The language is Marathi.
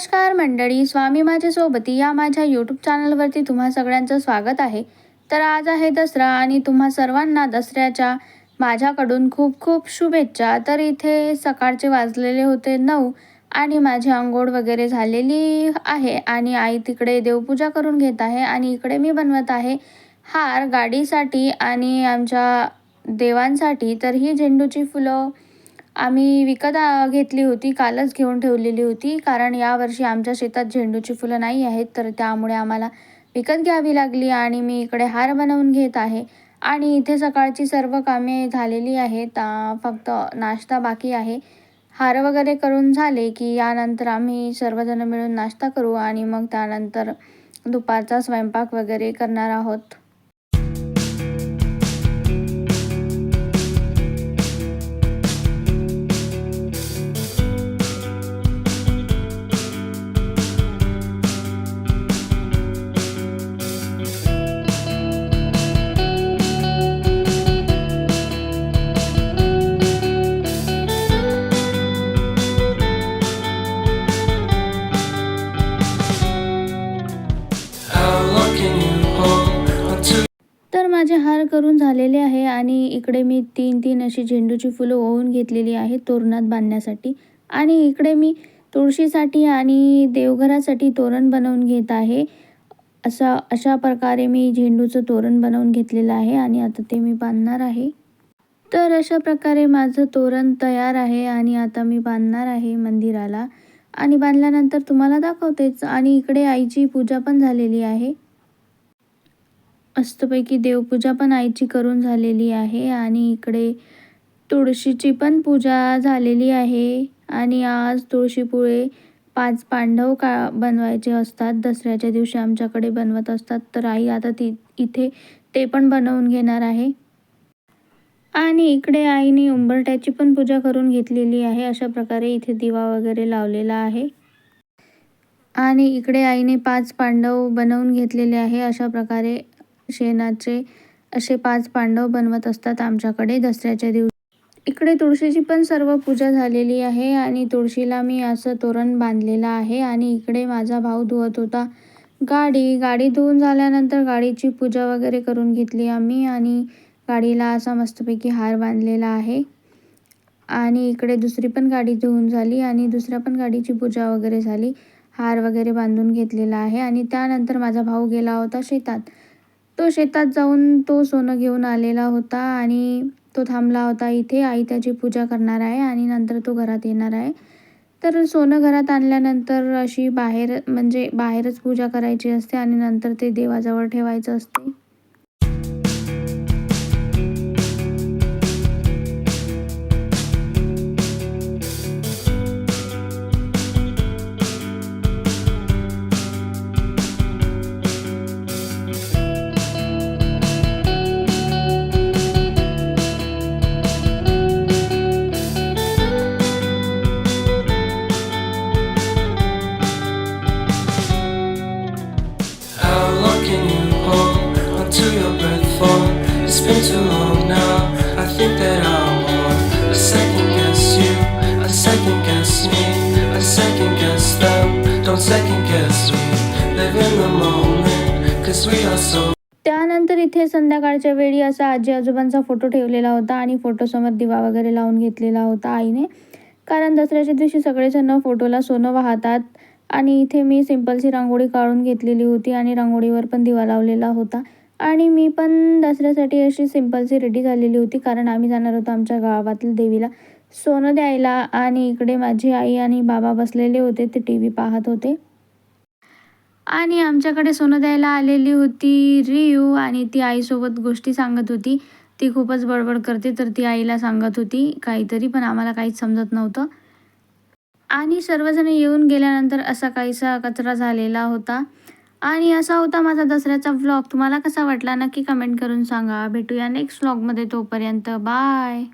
नमस्कार मंडळी स्वामी माझ्या सोबती या माझ्या यूट्यूब चॅनलवरती तुम्हा सगळ्यांचं स्वागत आहे. तर आज आहे दसरा आणि तुम्हा सर्वांना दसऱ्याच्या माझ्याकडून खूप खूप शुभेच्छा. तर इथे सकाळचे वाजलेले होते नऊ आणि माझी आंघोळ वगैरे झालेली आहे आणि आई तिकडे देवपूजा करून घेत आहे आणि इकडे मी बनवत आहे हार गाडीसाठी आणि आमच्या देवांसाठी. तर ही झेंडूची फुलं आम्ही विकत घेतली होती कालच घेऊन ठेवलेली होती. कारण यावर्षी आमच्या शेतात झेंडूची फुलं नाही आहेत तर त्यामुळे आम्हाला विकत घ्यावी लागली आणि मी इकडे हार बनवून घेत आहे. आणि इथे सकाळची सर्व कामे झालेली आहेत फक्त नाश्ता बाकी आहे. हार वगैरे करून झाले की यानंतर आम्ही सर्वजण मिळून नाश्ता करू आणि मग त्यानंतर दुपारचा स्वयंपाक वगैरे करणार आहोत. माझे हार करून झालेले आहे आणि इकडे मी तीन तीन अशी झेंडूची फुलं ओवून घेतलेली आहे तोरणात बांधण्यासाठी. आणि इकडे मी तुळशीसाठी आणि देवघरासाठी तोरण बनवून घेत आहे. असा अशा प्रकारे मी झेंडूचं तोरण बनवून घेतलेलं आहे आणि आता ते मी बांधणार आहे. तर अशा प्रकारे माझं तोरण तयार आहे आणि आता मी बांधणार आहे मंदिराला. आणि बांधल्यानंतर तुम्हाला दाखवतेच आणि इकडे आईची पूजा पण झालेली आहे. मस्तपैकी देवपूजा पण आईची करून झालेली आहे आणि इकडे तुळशीची पण पूजा झालेली आहे. आणि आज तुळशीपुळे पाच पांडव का बनवायचे असतात. दसऱ्याच्या दिवशी आमच्याकडे बनवत असतात. तर आई आता ती इथे ते पण बनवून घेणार आहे. आणि इकडे आईने उंबरट्याची पण पूजा करून घेतलेली आहे. अशा प्रकारे इथे दिवा वगैरे लावलेला आहे. आणि इकडे आईने पाच पांडव बनवून घेतलेले आहे. अशा प्रकारे शेणाचे असे पाच पांडव बनवत असतात आमच्याकडे दसऱ्याच्या दिवशी. इकडे तुळशीची पण सर्व पूजा झालेली आहे आणि तुळशीला मी असं तोरण बांधलेलं आहे आणि इकडे माझा भाऊ धुवत होता. गाडी गाडी धुवून झाल्यानंतर गाडीची पूजा वगैरे करून घेतली आम्ही आणि गाडीला असा मस्तपैकी हार बांधलेला आहे. आणि इकडे दुसरी पण गाडी धुवून झाली आणि दुसऱ्या पण गाडीची पूजा वगैरे झाली. हार वगैरे बांधून घेतलेला आहे आणि त्यानंतर माझा भाऊ गेला होता शेतात. तो शेतात जाऊन तो सोनं घेऊन आलेला होता आणि तो थांबला होता इथे. आई त्याची पूजा करणार आहे आणि नंतर तो घरात येणार आहे. तर सोनं घरात आणल्यानंतर अशी बाहेर म्हणजे बाहेरच पूजा करायची असते आणि नंतर ते देवाजवळ ठेवायचं असते. Been too long now. I think that I want a second guess you, a second guess me, a second guess them. Don't second guess me. Live in the moment, cause we are so. त्यानंतर इथे संध्याकाळच्या वेळी असा आजी आजोबांचा फोटो ठेवलेला होता आणि फोटोसमोर दिवा वगैरे लावून घेतलेला होता आईने कारण दसऱ्याच्या दिवशी सगळेजण फोटोला सोनं वाहतात आणि इथे मी सिम्पलची रांगोळी काढून घेतलेली होती आणि रांगोळीवर पण दिवा लावलेला होता आणि मी पण दसऱ्यासाठी अशी सिम्पलची रेडी झालेली होती कारण आम्ही जाणार होतो आमच्या गावातील देवीला. सोनं द्यायला आणि इकडे माझी आई आणि बाबा बसलेले होते ते टी व्ही पाहत होते. आणि आमच्याकडे सोनं द्यायला आलेली होती रियू आणि ती आईसोबत गोष्टी सांगत होती. ती खूपच बडबड करते तर ती आईला सांगत होती काहीतरी पण आम्हाला काहीच समजत नव्हतं. आणि सर्वजण येऊन गेल्यानंतर असा काहीसा कचरा झालेला होता. आणि असा होता माझा दसऱ्याचा व्लॉग तुम्हाला कसा वाटला? नक्की कमेंट करून सांगा. भेटूया नेक्स्ट व्लॉगमध्ये तोपर्यंत. बाय